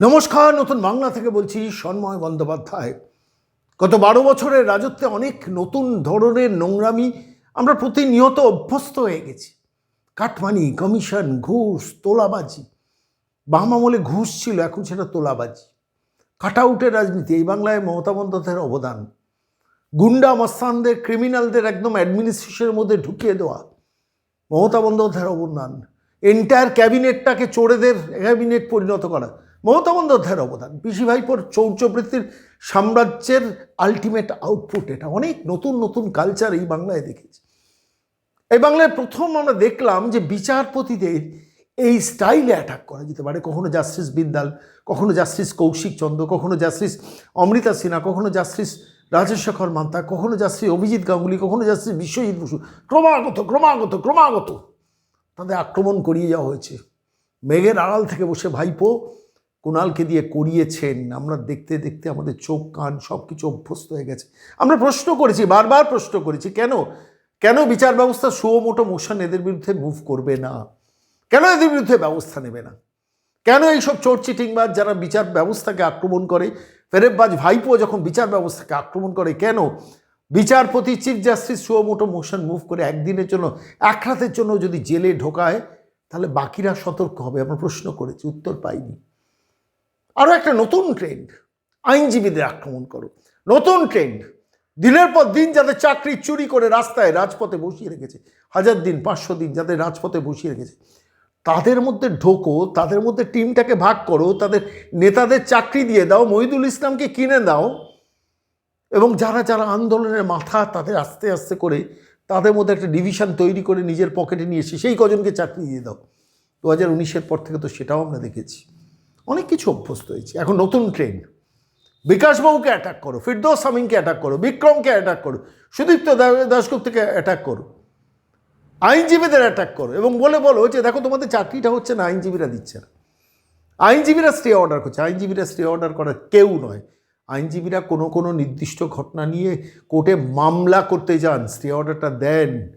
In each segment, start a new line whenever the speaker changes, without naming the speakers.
নমস্কার, নতুন বাংলা থেকে বলছি সন্ময় বন্দ্যোপাধ্যায়। গত বারো বছরের রাজত্বে অনেক নতুন ধরনের নোংরামি আমরা প্রতিনিয়ত অভ্যস্ত হয়ে গেছি। কাটমানি, কমিশন, ঘুষ, তোলাবাজি। বাম আমলে ঘুষ ছিল, এখন সেটা তোলাবাজি। কাটআউটের রাজনীতি, এই বাংলায় মমতা বন্দ্যোপাধ্যায়ের অবদান। গুন্ডা, মস্তানদের, ক্রিমিনালদের একদম অ্যাডমিনিস্ট্রেশনের মধ্যে ঢুকিয়ে দেওয়া। মমতা বন্দ্যোপাধ্যায়ের অবদান। এন্টায়ার ক্যাবিনেটটাকে চোরেদের ক্যাবিনেট পরিণত করা। মমতা বন্দ্যোপাধ্যায়ের অবদান, পিসি ভাইপোর চৌর্যবৃত্তির সাম্রাজ্যের আলটিমেট আউটপুট এটা অনেক নতুন নতুন কালচার এই বাংলায় দেখেছি। এই বাংলায় প্রথম আমরা দেখলাম যে বিচারপতিদের এই স্টাইলে অ্যাটাক করা যেতে পারে। কখনো জাস্টিস বিদ্যাল কখনো জাস্টিস কৌশিক চন্দ্র, কখনো জাস্টিস অমৃতা সিনহা, কখনো জাস্টিস রাজেশেখর মান্তা, কখনো জাস্টিস অভিজিৎ গাঙ্গুলি, কখনো জাস্টিস বিশ্বজিৎ বসু। ক্রমাগত ক্রমাগত ক্রমাগত তাদের আক্রমণ করিয়ে যাওয়া হয়েছে। মেঘের আড়াল থেকে বসে ভাইপো কুণালকে দিয়ে করিয়েছেন আমরা দেখতে দেখতে আমাদের চোখ, কান সব কিছু অভ্যস্ত হয়ে গেছে। আমরা প্রশ্ন করেছি, বারবার প্রশ্ন করেছি, কেন? কেন বিচার ব্যবস্থা সুমোটো মোশন এদের বিরুদ্ধে মুভ করবে না? কেন এদের বিরুদ্ধে ব্যবস্থা নেবে না? কেন এইসব চোর চিটিংবাজ যারা বিচার ব্যবস্থাকে আক্রমণ করে? ফেরেববাজ ভাইপো যখন বিচার ব্যবস্থাকে আক্রমণ করে, কেন? বিচারপতি chief justice suo motu motion move করে একদিনের জন্য, এক রাতের জন্য যদি জেলে ঢোকায়, তাহলে বাকিরা সতর্ক হবে। আমরা প্রশ্ন করেছি, উত্তর পাইনি। আরও একটা নতুন ট্রেন্ড আইনজীবীদের আক্রমণ করো। নতুন ট্রেন্ড দিনের পর দিন যাদের চাকরি চুরি করে রাস্তায় রাজপথে বসিয়ে রেখেছে, হাজার দিন, পাঁচশো দিন যাদের রাজপথে বসিয়ে রেখেছে। তাদের মধ্যে ঢোকো, তাদের মধ্যে টিমটাকে ভাগ করো, তাদের নেতাদের চাকরি দিয়ে দাও, মহিদুল ইসলামকে কিনে দাও এবং যারা যারা আন্দোলনের মাথা তাদের আস্তে আস্তে করে তাদের মধ্যে একটা ডিভিশন তৈরি করে নিজের পকেটে নিয়ে এসে সেই কজনকে চাকরি দিয়ে দাও। দু হাজার উনিশের পর থেকে তো সেটাও আমরা দেখেছি। অনেক কিছু অভ্যস্ত হয়েছি। এখন নতুন ট্রেন্ড বিকাশবাবুকে অ্যাটাক করো, ফিরদৌস সামিনকে অ্যাটাক করো, বিক্রমকে অ্যাটাক করো, সুদীপ্ত দা- দাশগুপ্তকে অ্যাটাক করো, আইনজীবীদের অ্যাটাক করো এবং বলে বলো যে, দেখো, তোমাদের চাকরিটা হচ্ছে না, আইনজীবীরা দিচ্ছে না। আইনজীবীরা স্টে অর্ডার করছে। আইনজীবীরা স্টে অর্ডার করার কেউ নয়। আইনজীবীরা কোনো কোনো নির্দিষ্ট ঘটনা নিয়ে কোর্টে মামলা করতে যান স্টে অর্ডারটা দেন।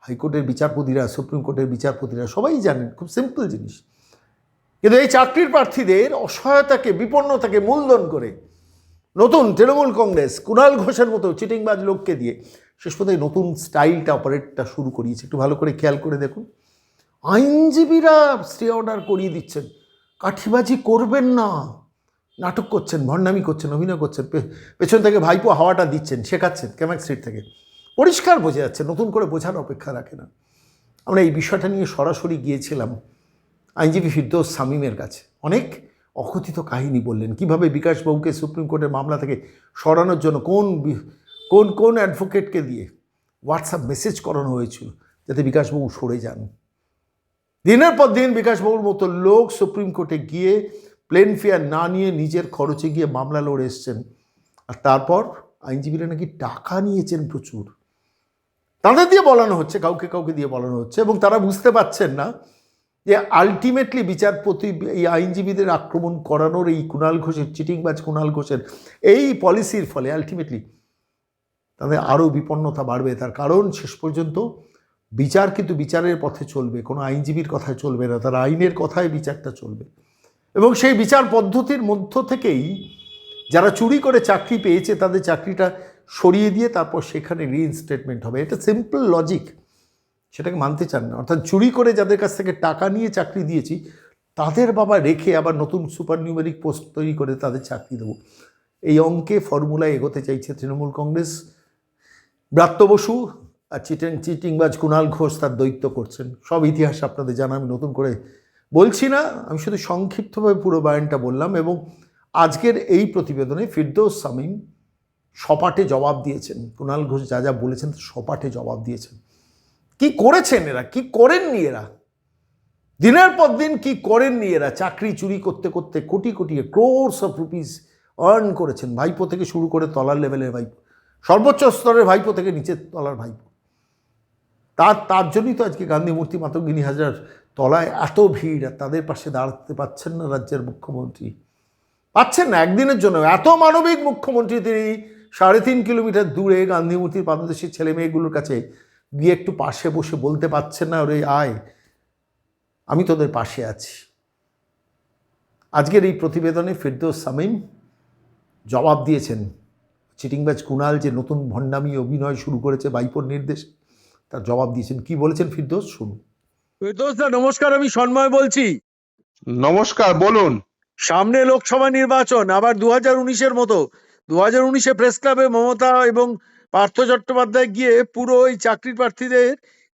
হাইকোর্টের বিচারপতিরা, সুপ্রিম কোর্টের বিচারপতিরা সবাই জানেন, খুব সিম্পল জিনিস। কিন্তু এই চাকরির প্রার্থীদের অসহায়তাকে, বিপন্নতাকে মূলধন করে নতুন তৃণমূল কংগ্রেস কুণাল ঘোষের মতো চিটিংবাজ লোককে দিয়ে শেষ পর্যন্ত নতুন স্টাইলটা, অপারেটটা শুরু করিয়েছে। একটু ভালো করে খেয়াল করে দেখুন। আইনজীবীরা স্টে অর্ডার করিয়ে দিচ্ছেন। কাঠিবাজি করবেন না। নাটক করছেন, ভণ্ডামি করছেন, অভিনয় করছেন পেছন থেকে ভাইপো হাওয়াটা দিচ্ছেন, শেখাচ্ছেন, ক্যামাক স্ট্রিট থেকে। পরিষ্কার বোঝা যাচ্ছে, নতুন করে বোঝার অপেক্ষা রাখে না। আমরা এই বিষয়টা নিয়ে সরাসরি গিয়েছিলাম। আইনজীবী ফিরদৌস সামিমের কাছে। অনেক অকথিত কাহিনী বললেন, কীভাবে বিকাশবাবুকে সুপ্রিম কোর্টের মামলা থেকে সরানোর জন্য, কোন কোন কোন অ্যাডভোকেটকে দিয়ে হোয়াটসঅ্যাপ মেসেজ করানো হয়েছিল যাতে বিকাশবাবু সরে যান? দিনের পর দিন বিকাশবাবুর মতো লোক সুপ্রিম কোর্টে গিয়ে প্লেন ফেয়ার না নিয়ে নিজের খরচে গিয়ে মামলা লড়ে এসছেন। আর তারপর আইনজীবীরা নাকি টাকা নিয়েছেন প্রচুর। তাদের দিয়ে বলানো হচ্ছে, কাউকে কাউকে দিয়ে বলানো হচ্ছে এবং তারা বুঝতে পারছেন না যে আলটিমেটলি বিচারপতি এই আইনজীবীদের আক্রমণ করানোর এই কুণাল ঘোষের, চিটিংবাজ কুণাল ঘোষের এই পলিসির ফলে আলটিমেটলি তাদের আরও বিপন্নতা বাড়বে। তার কারণ শেষ পর্যন্ত বিচার কিন্তু বিচারের পথে চলবে, কোনো আইনজীবীর কথায় চলবে না, তার আইনের কথায় বিচারটা চলবে। এবং সেই বিচার পদ্ধতির মধ্য থেকেই যারা চুরি করে চাকরি পেয়েছে, তাদের চাকরিটা সরিয়ে দিয়ে তারপর সেখানে রিইনস্টেটমেন্ট হবে। এটা সিম্পল লজিক সেটাকে মানতে চান না। অর্থাৎ চুরি করে যাদের কাছ থেকে টাকা নিয়ে চাকরি দিয়েছি, তাদের বাবা রেখে আবার নতুন সুপার নিউমেরিক পোস্ট তৈরি করে তাদের চাকরি দেবো। এই অঙ্কে ফর্মুলায় এগোতে চাইছে তৃণমূল কংগ্রেস। ব্রাত্য বসু আর চিটিং, চিটিংবাজ কুণাল ঘোষ তার দৈত্য করছেন। সব ইতিহাস আপনাদের জানা, আমি নতুন করে বলছি না। আমি শুধু সংক্ষিপ্তভাবে পুরো বায়নটা বললাম এবং আজকের এই প্রতিবেদনে ফিরদৌস সামিম সপাটে জবাব দিয়েছেন। কুণাল ঘোষ যা যা বলেছেন সপাটে জবাব দিয়েছেন। কি করেছেন এরা? কি করেননি এরা? দিনের পর দিন কি করেননি এরা? চাকরি চুরি করতে করতে crore crore crores of rupees earn করেছেন। ভাইপো থেকে শুরু করে তলার লেভেলের ভাইপো। সর্বোচ্চ স্তরের ভাইপো থেকে নিচের তলার ভাইপো। তার তার জন্যই তো আজকে গান্ধী মূর্তি মাতঙ্গিনী হাজার তলায় এত ভিড় আর তাদের পাশে দাঁড়াতে পাচ্ছেন না রাজ্যের মুখ্যমন্ত্রী। পাচ্ছেন না একদিনের জন্য। এত মানবিক মুখ্যমন্ত্রী তিনি সাড়ে তিন কিলোমিটার দূরে গান্ধী মূর্তির পাদদেশের ছেলে মেয়েগুলোর কাছে গিয়ে একটু পাশে বসে বলতে পারছেন না ওরে আয় আমি তোদের পাশে আছি।
আজকের এই প্রতিবেদনে ফেরদৌস সামিম জবাব দিয়েছেন চিটিংবাজ কুণাল যে নতুন ভণ্ডামি অভিনয় শুরু করেছে বাইপোর নির্দেশ তার জবাব দিয়েছেন। কি বলেছেন ফিরদৌস? শুনুন।
ফেরদৌসদা নমস্কার আমি সন্ময় বলছি।
নমস্কার বলুন।
সামনে লোকসভা নির্বাচন আবার দু হাজার উনিশের মতো। দু হাজার উনিশে প্রেস ক্লাবে মমতা এবং পার্থ চট্টোপাধ্যায় গিয়ে পুরো ওই চাকরি প্রার্থীদের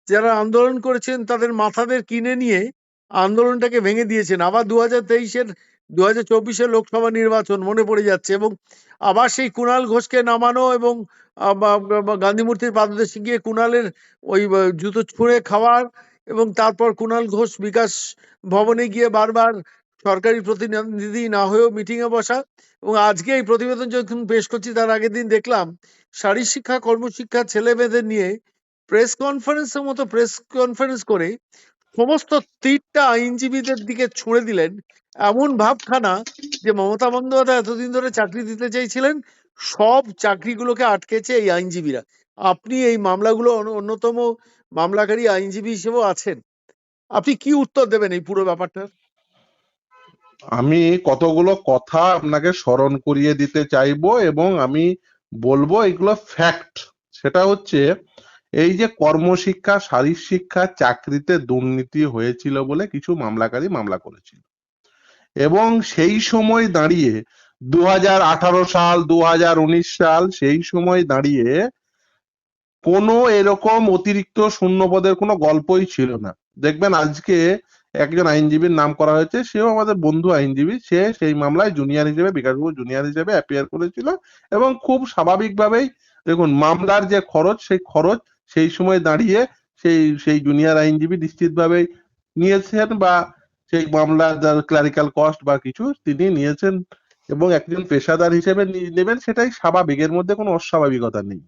যারা আন্দোলন করেছেন তাদের মাথাদের কিনে নিয়ে আন্দোলনটাকে ভেঙে দিয়েছেন। আবার দু হাজার তেইশের দু হাজার চব্বিশের লোকসভা নির্বাচন মনে পড়ে যাচ্ছে এবং আবার সেই কুণাল ঘোষকে নামানো এবং আহ, বা- বা- বা গান্ধী মূর্তির পাদদেশে গিয়ে কুণালের ওই জুতো ছুঁড়ে খাওয়ার এবং তারপর কুণাল ঘোষ বিকাশ ভবনে গিয়ে বারবার সরকারি প্রতিনিধি না হয়েও মিটিং এ বসা এবং আজকে এই প্রতিবেদন যখন পেশ করছি, তার আগের দিন দেখলাম শারীর শিক্ষা, কর্মশিক্ষা ছেলে মেয়েদের নিয়ে প্রেস কনফারেন্সের মতো প্রেস কনফারেন্স করে সমস্ত তীরটা আইনজীবীদের দিকে ছুঁড়ে দিলেন। এমন ভাবখানা যে মমতা বন্দ্যোপাধ্যায় এতদিন ধরে চাকরি দিতে চাইছিলেন, সব চাকরিগুলোকে আটকেছে এই আইনজীবীরা। আপনি এই মামলাগুলো অন্য- অন্যতম মামলাকারী আইনজীবী হিসেবেও আছেন। আপনি কি উত্তর দেবেন এই পুরো ব্যাপারটা
আমি কতগুলো কথা আপনাকে স্মরণ করিয়ে দিতে চাইব এবং আমি বলব এগুলো ফ্যাক্ট সেটা হচ্ছে, এই যে কর্মশিক্ষা শারীর শিক্ষা চাকরিতে দুর্নীতি হয়েছিল বলে কিছু মামলাকারী মামলা করেছিল। এবং সেই সময় দাঁড়িয়ে দু হাজার আঠারো সাল দু হাজার উনিশ সাল, সেই সময় দাঁড়িয়ে কোনো এরকম অতিরিক্ত শূন্যপদের কোনো গল্পই ছিল না। দেখবেন আজকে একজন আইনজীবীর নাম করা হয়েছে, সেও আমাদের বন্ধু আইনজীবী। সে সেই মামলায় জুনিয়র হিসেবে বিকাশবাবু জুনিয়র হিসেবে অ্যাপিয়ার করেছিল এবং খুব স্বাভাবিকভাবেই দেখুন, মামলার যে খরচ, সেই খরচ সেই সময় দাঁড়িয়ে সেই সেই জুনিয়র আইনজীবী নিশ্চিতভাবেই নিয়েছেন বা সেই মামলার যার ক্লারিক্যাল কস্ট বা কিছু তিনি নিয়েছেন এবং একজন পেশাদার হিসেবে নেবেন, সেটাই স্বাভাবিক। এর মধ্যে কোনো অস্বাভাবিকতা নেই।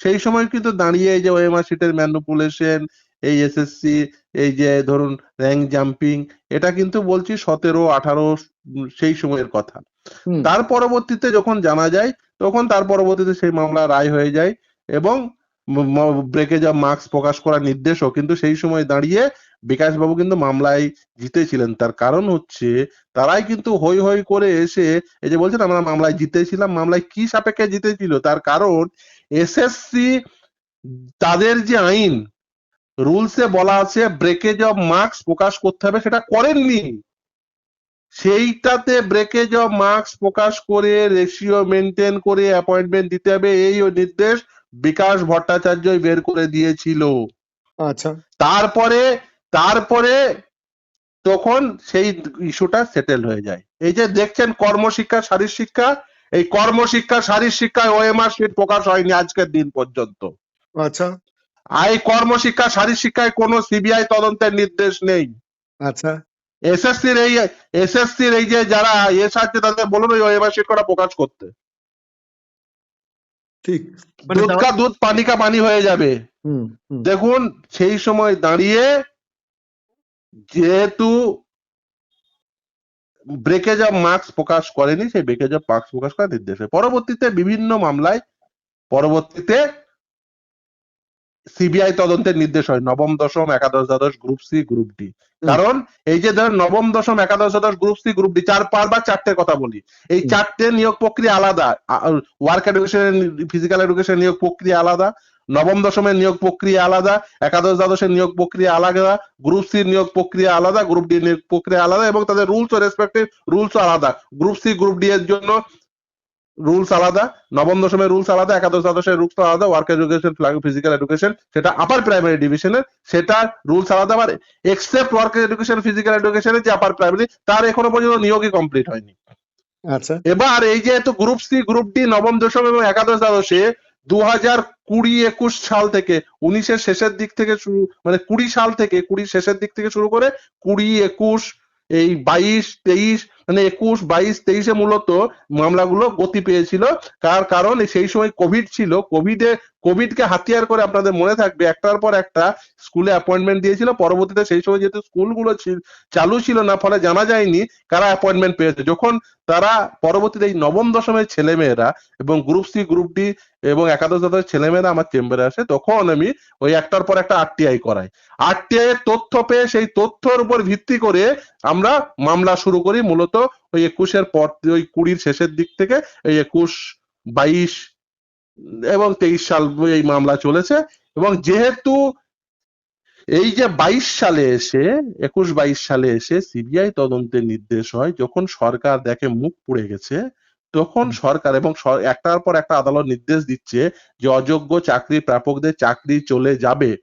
সেই সময় কিন্তু দাঁড়িয়ে এই যে ওএমআর শিটের ম্যানুপুলেশন এই এসএসসি এই যে ধরুন র্যাঙ্ক জাম্পিং এটা কিন্তু বলছি সতেরো আঠারো সেই সময়ের কথা। তার পরবর্তীতে যখন জানা যায় তখন তার পরবর্তীতে সেই মামলা রায় হয়ে যায় এবং ব্রেকে অফ মার্কস প্রকাশ করার নির্দেশও কিন্তু সেই সময় দাঁড়িয়ে বিকাশ বাবু কিন্তু মামলায় জিতেছিলেন। তার কারণ হচ্ছে তারাই কিন্তু হই হই করে এসে এই যে বলছেন আমরা মামলায় জিতেছিলাম মামলায় কি সাপেক্ষে জিতেছিল? তার কারণ এসএসসি তাদের যে আইন রুলসে বলা আছে ব্রেকেজ অফ মার্কস প্রকাশ করতে হবে সেটা করেননি। সেইটাতে ব্রেকেজ অফ মার্কস প্রকাশ করে রেশিও মেনটেন করে অ্যাপয়েন্টমেন্ট দিতে হবে এই নির্দেশ বিকাশ ভট্টাচার্যই বের করে দিয়েছিল।
আচ্ছা।
তারপরে তারপরে তখন সেই ইস্যুটা সেটেল হয়ে যায়। এই যে দেখছেন কর্মশিক্ষা শারীর শিক্ষা এই কর্মশিক্ষা শারীর শিক্ষায় ওএমআর শিট প্রকাশ হয়নি আজকের দিন পর্যন্ত।
আচ্ছা।
আর এই কর্মশিক্ষা শারীর শিক্ষায় কোনো সিবিআই তদন্তের নির্দেশ নেই।
আচ্ছা।
এসএসসির এই এসএসসির এই যে যারা এস আছে তাদের বলুন ওই শিট করা প্রকাশ করতে।
ঠিক। মানে
দুধ কা দুধ পানি কা পানি হয়ে যাবে। দেখুন সেই সময় দাঁড়িয়ে যেহেতু ব্রেকেজ অফ মার্কস প্রকাশ করেনি সেই ব্রেকেজ অফ মার্কস প্রকাশ করার নির্দেশ পরবর্তীতে বিভিন্ন মামলায় পরবর্তীতে সিবিআই তদন্তের নির্দেশ হয় নবম দশম একাদশ দ্বাদশ গ্রুপ সি গ্রুপ ডি। কারণ এই যে ধর নবম দশম একাদশ দ্বাদশ গ্রুপ সি গ্রুপ ডি চার পাঁচ বা চারটে কথা বলি। এই চারটে নিয়োগ প্রক্রিয়া আলাদা। ওয়ার্ক এডুকেশন ফিজিক্যাল এডুকেশন নিয়োগ প্রক্রিয়া আলাদা নবম দশমের নিয়োগ প্রক্রিয়া আলাদা একাদশ দ্বাদশের নিয়োগ প্রক্রিয়া আলাদা গ্রুপ সি নিয়োগ প্রক্রিয়া আলাদা গ্রুপ ডি নিয়োগ প্রক্রিয়া আলাদা এবং তাদের রুলস ও রেসপেক্টিভ রুলস আলাদা। গ্রুপ সি গ্রুপ ডি এর জন্য রুলস আলাদা নবম দশমের রুলস আলাদা একাদশ দ্বাদশের রুলস আলাদা ওয়ার্ক এডুকেশন ফিজিক্যাল এডুকেশন সেটা আপার প্রাইমারি ডিভিশনের সেটা রুলস আলাদা আবার এক্সেপ্ট ওয়ার্ক এডুকেশন ফিজিক্যাল এডুকেশনের যে আপার প্রাইমারি তার এখনও পর্যন্ত নিয়োগই কমপ্লিট হয়নি।
আচ্ছা।
এবার এই যে এত গ্রুপ সি গ্রুপ ডি নবম দশম এবং একাদশ দ্বাদশে দু হাজার কুড়ি একুশ সাল থেকে উনিশের শেষের দিক থেকে শুরু মানে কুড়ি সাল থেকে কুড়ি শেষের দিক থেকে শুরু করে কুড়ি একুশ এই বাইশ তেইশ মানে একুশ, বাইশ, তেইশে মূলত মামলাগুলো গতি পেয়েছিল। তার কারণ সেই সময় কোভিড ছিল। কোভিডে কোভিডকে হাতিয়ার করে আপনাদের মনে থাকবে, একটার পর একটা স্কুলে অ্যাপয়েন্টমেন্ট দিয়েছিল, পরবর্তীতে সেই সময় যেহেতু স্কুলগুলো চালু ছিল না, ফলে জানা যায়নি কারা অ্যাপয়েন্টমেন্ট পেয়েছে। যখন তারা পরবর্তীতে এই নবম দশমের ছেলেমেয়েরা এবং গ্রুপ সি গ্রুপ ডি এবং একাদশ দ্বাদশের ছেলেমেয়েরা আমার চেম্বারে আসে, তখন আমি ওই একটার পর একটা আরটিআই করাই। আরটিআই এর তথ্য পেয়ে সেই তথ্যর উপর ভিত্তি করে আমরা মামলা শুরু করি। মূলত ওই একুশের পর, ওই কুড়ির শেষের দিক থেকে, এই একুশ, বাইশ এবং তেইশ সাল এই মামলা চলেছে এবং যেহেতু এই যে বাইশ সালে এসে একুশ বাইশ সালে এসে সিবিআই তদন্তের নির্দেশ হয় যখন সরকার দেখে মুখ পুড়ে গেছে তখন সরকার এবং একটার পর একটা আদালত নির্দেশ দিচ্ছে যে অযোগ্য চাকরি প্রাপকদের চাকরি চলে যাবে।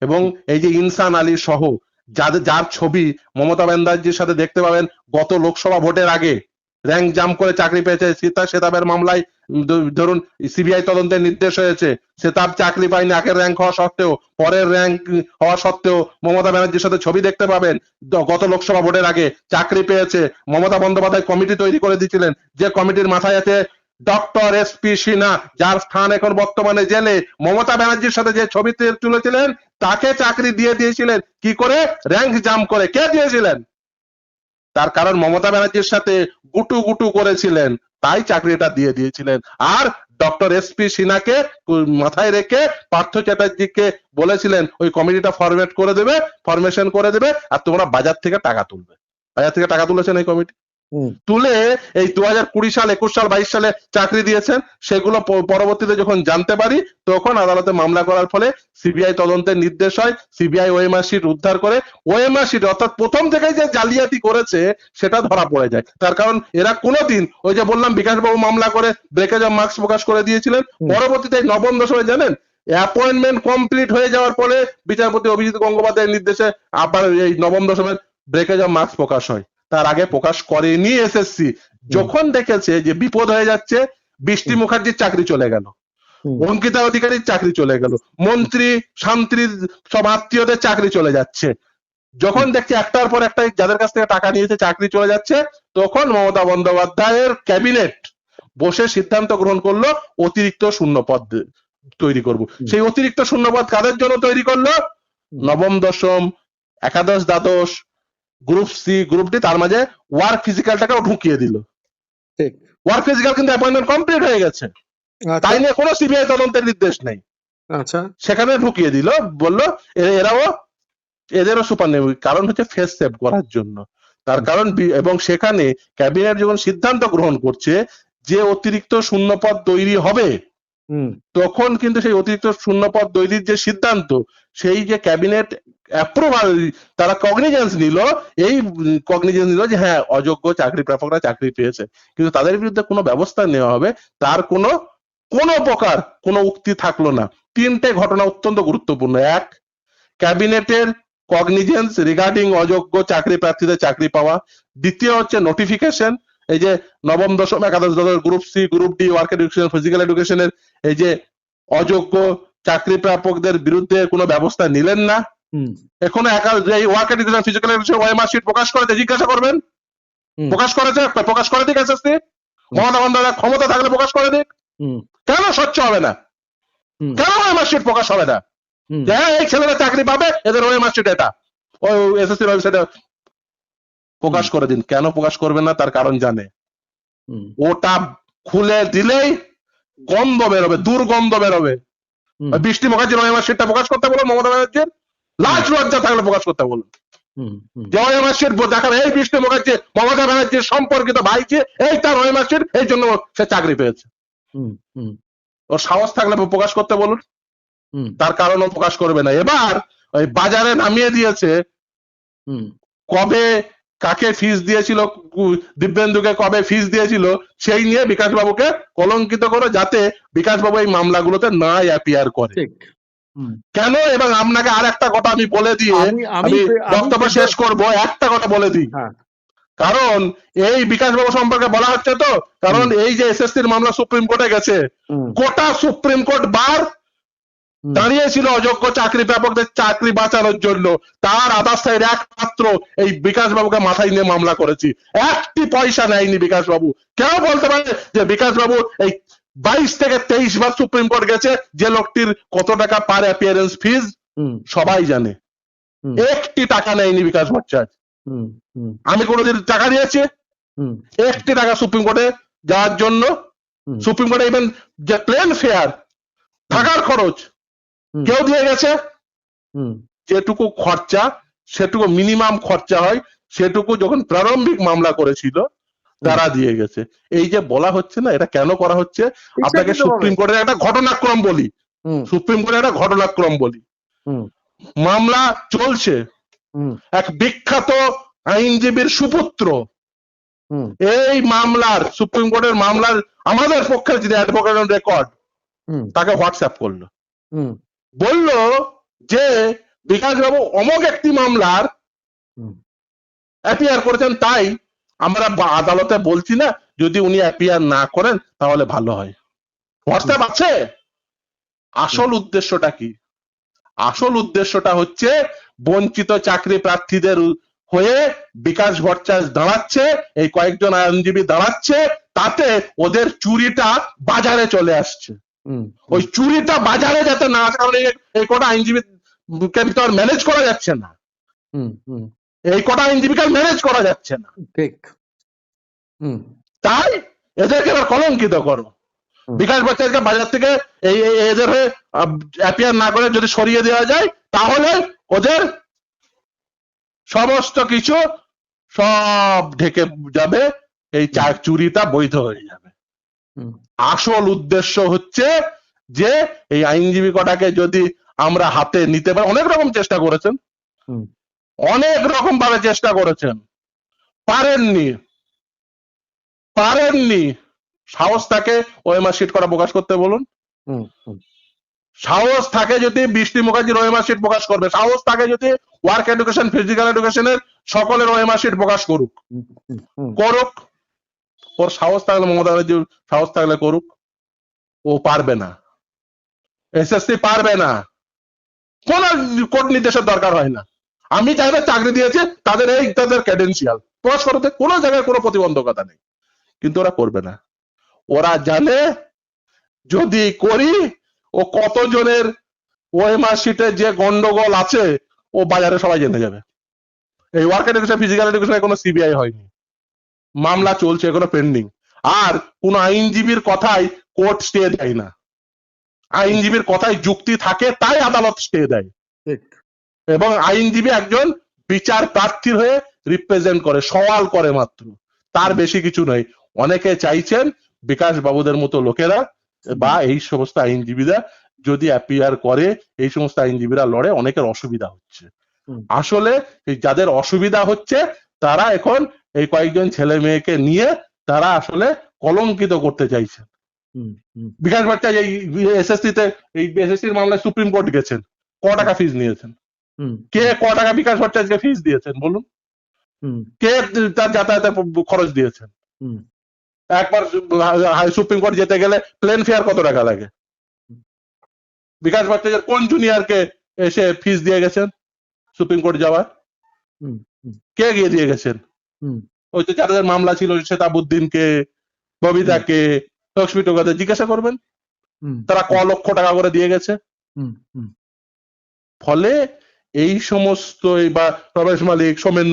এবং এই যে ইনসান আলী সহ যাদের যার ছবি মমতা ব্যানার্জির সাথে দেখতে পাবেন গত লোকসভা ভোটের আগে র্যাঙ্ক জাম করে চাকরি পেয়েছে সীতা সেতাবের মামলায় ধরুন সিবিআই তদন্তের নির্দেশ হয়েছে সেতাব চাকরি পায়নি আগের র্যাঙ্ক হওয়া সত্ত্বেও, পরের র্যাঙ্ক হওয়া সত্ত্বেও মমতা ব্যানার্জির সাথে ছবি দেখতে পাবেন। গত লোকসভা ভোটের আগে চাকরি পেয়েছে, মমতা বন্দ্যোপাধ্যায় কমিটি তৈরি করে দিয়েছিলেন, যে কমিটির মাথায় আছে ডক্টর এস পি সিনহা, যার স্থান এখন বর্তমানে জেলে। মমতা ব্যানার্জির সাথে যে ছবি তুলেছিলেন, তাকে চাকরি দিয়ে দিয়েছিলেন। কি করে? র্যাঙ্ক জাম করে। কে দিয়েছিলেন? তার কারণ মমতা ব্যানার্জির সাথে গুটু গুটু করেছিলেন। তাই চাকরিটা দিয়ে দিয়েছিলেন আর ডক্টর এস পি সিনহাকে মাথায় রেখে পার্থ চ্যাটার্জিকে বলেছিলেন, ওই কমিটিটা ফরম্যাট করে দেবে ফরমেশন করে দেবে, আর তোমরা বাজার থেকে টাকা তুলবে বাজার থেকে টাকা তুলেছেন এই কমিটি। তুলে এই দু হাজার কুড়ি সাল একুশ সাল বাইশ সালে চাকরি দিয়েছেন। সেগুলো পরবর্তীতে যখন জানতে পারি তখন আদালতে মামলা করার ফলে সিবিআই তদন্তের নির্দেশ হয়। সিবিআই ওএমআর শিট উদ্ধার করে ওএমআর শিট অর্থাৎ প্রথম থেকেই যে জালিয়াতি করেছে সেটা ধরা পড়ে যায়। তার কারণ এরা কোনোদিন ওই যে বললাম বিকাশবাবু মামলা করে ব্রেকেজ অফ মার্কস প্রকাশ করে দিয়েছিলেন। পরবর্তীতে নবম দশমে জানেন? অ্যাপয়েন্টমেন্ট কমপ্লিট হয়ে যাওয়ার পরে বিচারপতি অভিজিৎ গঙ্গোপাধ্যায়ের নির্দেশে আবার এই নবম দশমের ব্রেকেজ অফ মার্কস প্রকাশ হয়। তার আগে প্রকাশ করেনি এসএসসি যখন দেখেছে যে বিপদ হয়ে যাচ্ছে বৃষ্টি মুখার্জির চাকরি চলে গেল। অঙ্কিতা অধিকারীর চাকরি চলে গেল। মন্ত্রী শান্তির সব আত্মীয়দের চাকরি চলে যাচ্ছে। যখন দেখছে একটার পর একটা যাদের কাছ থেকে টাকা নিয়েছে চাকরি চলে যাচ্ছে তখন মমতা বন্দ্যোপাধ্যায়ের ক্যাবিনেট বসে সিদ্ধান্ত গ্রহণ করল অতিরিক্ত শূন্য পদ তৈরি করব। সেই অতিরিক্ত শূন্য পদ কাদের জন্য তৈরি করল? নবম দশম একাদশ দ্বাদশ গ্রুপ সি গ্রুপ ডি তার মাঝে ওয়ার্ক ফিজিক্যালটাকেও ঢুকিয়ে দিল।
ঠিক।
ওয়ার্ক ফিজিক্যাল কিন্তু অ্যাপয়েন্টমেন্ট কমপ্লিট হয়ে গেছে।
আচ্ছা।
তাই নিয়ে কোনো সিবিআই তদন্তের নির্দেশ নেই।
আচ্ছা।
সেখানে ঢুকিয়ে দিল বলল এরাও এদেরও সুপার নেই। কারণ হচ্ছে ফেস সেভ করার জন্য। তার কারণ এবং সেখানে ক্যাবিনেট যখন সিদ্ধান্ত গ্রহণ করছে যে অতিরিক্ত শূন্যপদ তৈরি হবে
হুম।
তখন কিন্তু সেই অতিরিক্ত শূন্যপদ তৈরির যে সিদ্ধান্ত সেই যে ক্যাবিনেট অ্যাপ্রুভাল তারা কগনিজেন্স নিল, এই কগনিজেন্স নিল যে হ্যাঁ অযোগ্য চাকরি প্রাপকরা চাকরি পেয়েছে। কিন্তু তাদের বিরুদ্ধে কোনো ব্যবস্থা নেওয়া হবে, তার কোনো কোনো প্রকার কোনো উক্তি থাকল না। তিনটে ঘটনা অত্যন্ত গুরুত্বপূর্ণ। এক, ক্যাবিনেটের কগনিজেন্স রিগার্ডিং অযোগ্য চাকরি প্রার্থীদের চাকরি পাওয়া। দ্বিতীয় হচ্ছে নোটিফিকেশন এই যে নবম, দশম, একাদশ, দ্বাদশ group C group D work education physical এডুকেশনের এই যে অযোগ্য চাকরি প্রাপকদের বিরুদ্ধে কোনো ব্যবস্থা নিলেন না। এখনও একা এই work education physical education OMR sheet প্রকাশ করেছে জিজ্ঞাসা করবেন। প্রকাশ করেছে প্রকাশ করে দিক এসএসসি মমতা বন্দ্যোপাধ্যায় ক্ষমতা থাকলে প্রকাশ করে দিক। কেন স্বচ্ছ হবে না। কেন ওএমআর শিট প্রকাশ হবে না? হ্যাঁ এই ছেলেরা চাকরি পাবে এদের ওএমআর শিট এটা ওই এসএসসি ওয়েবসাইটে প্রকাশ করে দিন। কেন প্রকাশ করবেন না? তার কারণ জানে। ওটা খুলে দিলেই গন্ধ বেরোবে দুর্গন্ধ বেরোবে। বৃষ্টি মুখার্জির ওএমআর শিটটা প্রকাশ করতে বলুন মমতা ব্যানার্জির। লাজ লজ্জা থাকলে প্রকাশ করতে বলুন। দেখাবে এই মুখার্জি মমতা ব্যানার্জির সম্পর্কিত ভাইকে এই তার এই জন্য সে চাকরি পেয়েছে। ওর সাহস থাকলে প্রকাশ করতে বলুন। তার কারণও প্রকাশ করবে না। এবার ওই বাজারে নামিয়ে দিয়েছে।
হুম।
কবে কাকে ফিস দিয়েছিল দিব্যেন্দুকে কবে ফিস দিয়েছিল সেই নিয়ে বিকাশ বাবুকে কলঙ্কিত করে যাতে বিকাশ বাবু এই মামলাগুলোতে না অ্যাপিয়ার করে। কেন? এবং আপনাকে আর একটা কথা আমি বলে দিয়ে
আমি
বক্তব্য শেষ করব একটা কথা বলে দিই।
হ্যাঁ।
কারণ এই বিকাশ বাবু সম্পর্কে বলা হচ্ছে তো? কারণ এই যে এসএসসির মামলা সুপ্রিম কোর্টে গেছে গোটা সুপ্রিম কোর্ট বার দাঁড়িয়েছিল অযোগ্য চাকরি ব্যাপকদের চাকরি বাঁচানোর জন্য। তার আদার সাইড একমাত্র এই বিকাশ বাবুকে মাথায় নিয়ে মামলা করেছি। একটি পয়সা নেয়নি বিকাশ বাবু। কেউ বলতে পারে যে বিকাশ বাবু এই বাইশ থেকে তেইশ বার সুপ্রিম কোর্ট গেছে যে লোকটির কত টাকা পার অ্যাপিয়ারেন্স ফিজ সবাই জানে। একটি টাকা নেয়নি বিকাশ ভট্টাচার্য। আমি কোনোদিন টাকা দিয়েছি। একটি টাকা সুপ্রিম কোর্টে যাওয়ার জন্য। সুপ্রিম কোর্টে ইভেন যে প্লেন ফেয়ার থাকার খরচ কেউ দিয়ে গেছে। যেটুকু খরচা সেটুকু মিনিমাম খরচা হয় সেটুকু যখন প্রারম্ভিক মামলা করেছিল তারা দিয়ে গেছে। এই যে বলা হচ্ছে না এটা কেন করা হচ্ছে? আপনাকে সুপ্রিম কোর্টের একটা ঘটনাক্রম বলি। সুপ্রিম কোর্টের একটা ঘটনাক্রম বলি। মামলা চলছে। এক বিখ্যাত আইনজীবীর সুপুত্র। এই মামলার সুপ্রিম কোর্টের মামলার আমাদের পক্ষে যিনি অ্যাডভোকেট রেকর্ড তাকে হোয়াটসঅ্যাপ করল। বলল যে বিকাশ বাবু অমক একটি মামলার। অ্যাপিয়ার করেছেন তাই আমরা আদালতে বলছি না যদি উনি অ্যাপিয়ার না করেন তাহলে ভালো হয়। হোয়াটসঅ্যাপ আছে? আসল উদ্দেশ্যটা কি? আসল উদ্দেশ্যটা হচ্ছে বঞ্চিত চাকরি প্রার্থীদের হয়ে বিকাশ ভট্টাচার্য দাঁড়াচ্ছে এই কয়েকজন আইনজীবী দাঁড়াচ্ছে তাতে ওদের চুরিটা বাজারে চলে আসছে।
হুম।
ওই চুরিটা বাজারে যাতে না কারণ এই- কটা আইনজীবী ম্যানেজ করা যাচ্ছে না।
হুম হুম।
এই কটা আইনজীবীকে ম্যানেজ করা যাচ্ছে না।
ঠিক।
তাই এদেরকে এবার কলঙ্কিত করো। বিকাশ ভট্টাচার্যকে বাজার থেকে এই এদের হয়ে অ্যাপিয়ার না করে যদি সরিয়ে দেওয়া যায় তাহলে ওদের সমস্ত কিছু সব ঢেকে যাবে এই চুরিটা বৈধ হয়ে যাবে।
হুম।
আসল উদ্দেশ্য হচ্ছে যে এই আইনজীবী কটাকে যদি আমরা হাতে নিতে পারি অনেক রকম চেষ্টা করেছেন।
হুম।
অনেক রকম ভাবে চেষ্টা করেছেন। পারেননি। পারেননি। সাহস থাকে ওএমআর শিট করা প্রকাশ করতে বলুন। সাহস থাকে যদি বৃষ্টি মুখার্জির ওএমআর শিট প্রকাশ করবে। সাহস থাকে যদি ওয়ার্ক এডুকেশন ফিজিক্যাল এডুকেশনের সকলের ওএমআর শিট প্রকাশ করুক। করুক। ওর সাহস থাকলে মমতা ব্যানার্জির সাহস থাকলে করুক। ও পারবে না। এসএসসি পারবে না। কোন কোর্ট নির্দেশের দরকার হয় না। আমি যাদের চাকরি দিয়েছি, তাদের এই, তাদের ক্যাডেন্সিয়াল প্রকাশ করতে কোনো জায়গায় কোনো প্রতিবন্ধকতা নেই। কিন্তু ওরা করবে না। ওরা জানে যদি করি, ও কতজনের ওএমআর শিটে যে গন্ডগোল আছে, ও বাজারে সবাই জেনে যাবে। এই ওয়ার্ক এডুকেশন ফিজিক্যাল এডুকেশনে কোনো সিবিআই হয়নি। মামলা চলছে, এখনও পেন্ডিং আর কোন আইনজীবীর কথাই কোর্ট স্টে দেয় না। আইনজীবীর কথায় যুক্তি থাকে, তাই আদালত স্টে দেয়।
ঠিক।
এবং আইনজীবী একজন বিচার প্রার্থীর হয়ে রিপ্রেজেন্ট করে সওয়াল করে মাত্র। তার বেশি কিছু নয়। অনেকে চাইছেন বিকাশ বাবুদের মতো লোকেরা বা এই সমস্ত আইনজীবীরা যদি অ্যাপিয়ার করে এই সমস্ত আইনজীবীরা লড়ে অনেকের অসুবিধা হচ্ছে। আসলে যাদের অসুবিধা হচ্ছে তারা এখন এই কয়েকজন ছেলে মেয়েকে নিয়ে তারা আসলে কলঙ্কিত করতে চাইছে
হুম হুম।
বিকাশ ভট্টাচার্য এই এসএসসি তে এই এসএসসির মামলায় সুপ্রিম কোর্ট গেছেন। ক টাকা ফিস নিয়েছেন? কে ক টাকা বিকাশ ভট্টাচার্যকে ফিস দিয়েছেন বলুন। কে তার যাতায়াতের খরচ দিয়েছেন? একবার সুপ্রিম কোর্ট যেতে গেলে প্লেন ফেয়ার কত টাকা লাগে? বিকাশ ভট্টাচার্য কোন জুনিয়রকে এসে ফিস দিয়ে গেছেন সুপ্রিম কোর্ট যাওয়ার? কে গিয়ে দিয়ে গেছেন?
হুম।
ওই যে যাদের মামলা ছিল শেতাবুদ্দিনকে ববিতাকে লক্ষ্মী টোকাতে জিজ্ঞাসা করবেন?
হুম।
তারা ক লক্ষ টাকা করে দিয়ে গেছে?
হুম হুম।
ফলে এই সমস্ত বা রমেশ মালিক সোমেন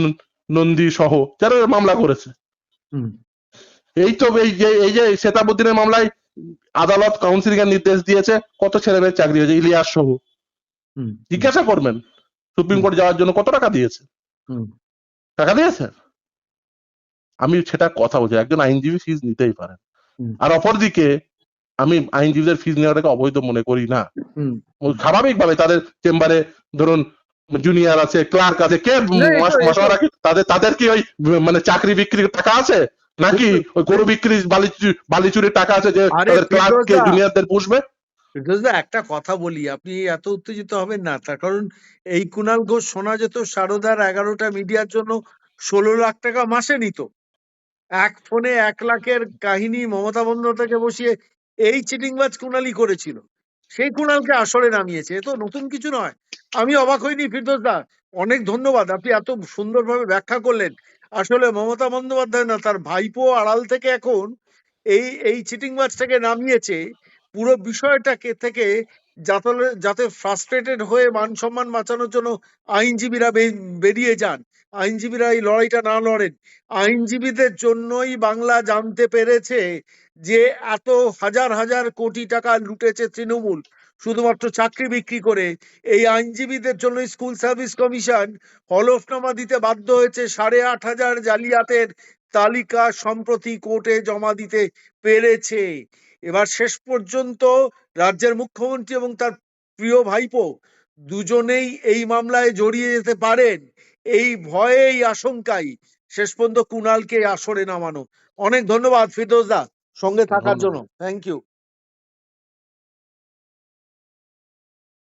নন্দী সহ যারা মামলা করেছে। এই তো এই যে এই যে শেতাবুদ্দিনের মামলায় আদালত কাউন্সিলিং এর নির্দেশ দিয়েছে কত ছেলে মেয়ের চাকরি হয়েছে ইলিয়াস সহ। জিজ্ঞাসা করবেন সুপ্রিম কোর্ট যাওয়ার জন্য কত টাকা দিয়েছে? টাকা দিয়েছে? আমি সেটা কথা বলছি একজন আইনজীবী ফিজ নিতেই পারেন। আর অপরদিকে আমি আইনজীবীদের ফিজ নেওয়াটাকে অবৈধ মনে করি না। স্বাভাবিকভাবে তাদের চেম্বারে ধরুন জুনিয়র আছে ক্লার্ক আছে কে মশওয়ারা তাদের তাদের কি ওই মানে চাকরি বিক্রির টাকা আছে? নাকি ওই গরু বিক্রি বালি চু- টাকা আছে যে তাদের ক্লার্ক কে
ফিরোজদা।
জুনিয়রদের পুষবে?
একটা কথা বলি আপনি এত উত্তেজিত হবেন না। তার কারণ এই কুণাল ঘোষ শোনা যেত সারদার এগারোটা মিডিয়ার জন্য ষোলো লাখ টাকা মাসে নিত। এক ফোনে এক লাখের কাহিনী মমতা বন্দ্যোপাধ্যায়কে বসিয়ে এই চিটিংবাজ কুণালই করেছিল। সেই কুণালকে আসরে নামিয়েছে। তো নতুন কিছু নয়। আমি অবাক হইনি, ফিরদোস দা। অনেক ধন্যবাদ। আপনি এত সুন্দরভাবে ব্যাখ্যা করলেন। আসলে মমতা বন্দ্যোপাধ্যায় না, তার ভাইপো আড়াল থেকে এখন
এই এই চিটিং চিটিংবাজটাকে নামিয়েছে। পুরো বিষয়টাকে থেকে যাতে যাতে ফ্রাস্ট্রেটেড হয়ে মান সম্মান বাঁচানোর জন্য আইনজীবীরা বেরিয়ে যান। আইনজীবীরা এই লড়াইটা না লড়েন। আইনজীবীদের জন্যই বাংলা জানতে পেরেছে যে এত হাজার হাজার কোটি টাকা লুটেছে তৃণমূল, শুধুমাত্র চাকরি বিক্রি করে। এই আইনজীবীদের জন্য স্কুল সার্ভিস কমিশন হলফনামা দিতে বাধ্য হয়েছে। সাড়ে আট হাজার জালিয়াতের তালিকা সম্প্রতি কোর্টে জমা দিতে পেরেছে। এবার শেষ পর্যন্ত রাজ্যের মুখ্যমন্ত্রী এবং তার প্রিয় ভাইপো দুজনেই এই মামলায় জড়িয়ে যেতে পারেন। এই ভয়ে এই আশঙ্কাই শেষ পর্যন্ত কুনালকে আসরে নামানো। অনেক ধন্যবাদ ফিরদৌস দা সঙ্গে থাকার জন্য। Thank you